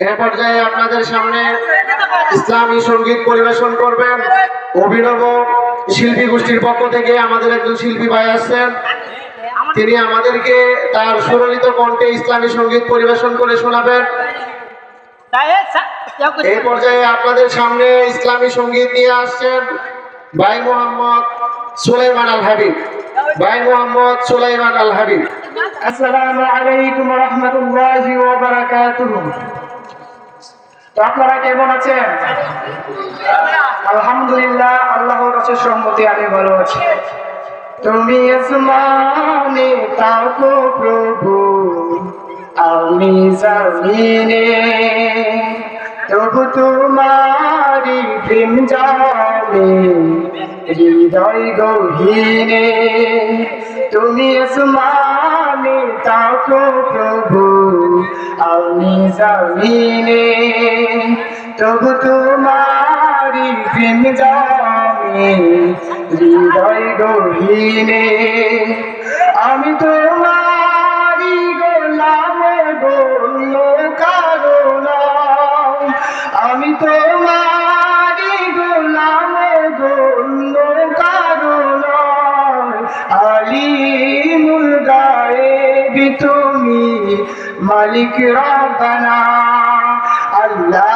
এ পর্যায়ে আপনাদের সামনে ইসলামী সংগীত পরিবেশন করবেন অভিনব শিল্পী গোষ্ঠীর পক্ষ থেকে আমাদের একজন শিল্পী ভাই আসছেন। তিনি আমাদেরকে তার সুরলিত কণ্ঠে ইসলামী সংগীত পরিবেশন করে শোনাবেন। এই পর্যায়ে আপনাদের সামনে ইসলামী সংগীত নিয়ে আসছেন ভাই মোহাম্মদ সুলাইমান আল হাবিব। ভাই মোহাম্মদ সুলাইমান আল হাবিব। আসসালামু আলাইকুম রহমতুল্লাহি ওয়া বারাকাতুহু। আপনারা কেমন আছেন? আলহামদুলিল্লাহ, আল্লাহর কাছে সম্মতি আমি ভালো আছি। তুমি আসমানে তাকো প্রভু, আমি জমিনে। তবু তোমারি প্রেম জানে, হৃদয় গহীনে। তুমি আসমানে তাকো প্রভু জমিনে, তবু তোমারি প্রেম জানে, হৃদয় গহীনে। আমি তোমারি গোলাম গোল কারণ আমি তোমারি গোলাম গোল কারণ আলিমুল গায়েবি তুমি মালিক রব্বানা আল্লাহু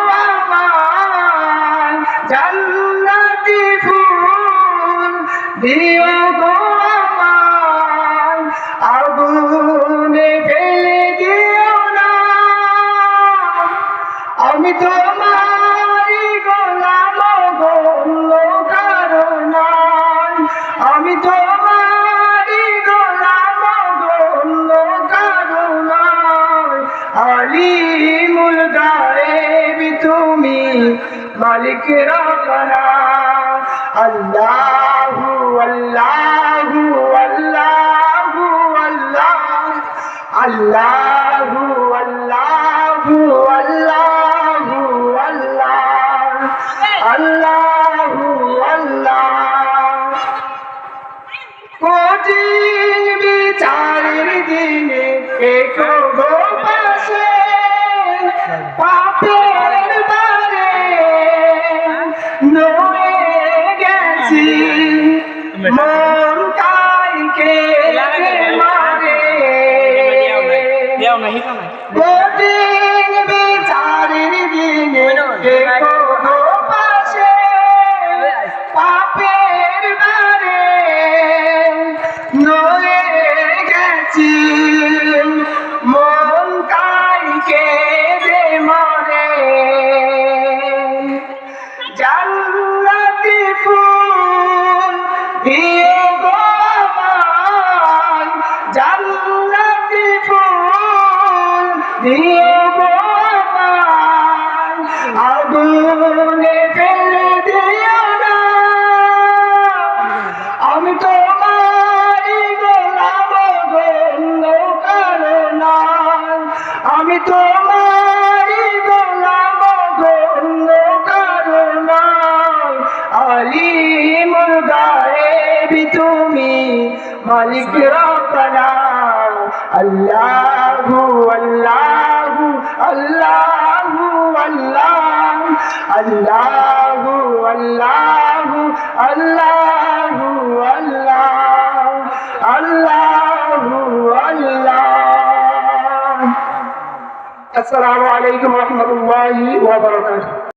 আলিমুল গায়েবি তুমি মালিক রাখানা আল্লাহু আল্লাহু আল্লাহু আল্লাহ। আল্লাহু আল্লাহু আল্লাহু আল্লাহ। আল্লাহু আল্লাহ। কঠিন বিচারের দিনে একো देव नाही আলিমুল গায়েব তুমি মালিক রব্বানা। আল্লাহু আল্লাহু আল্লাহু আল্লাহ। আল্লাহু আল্লাহু আল্লাহু আল্লাহ। আল্লাহু আল্লাহ। আসসালামু আলাইকুম রহমতুল্লাহি ওয়া বারাকাতুহু।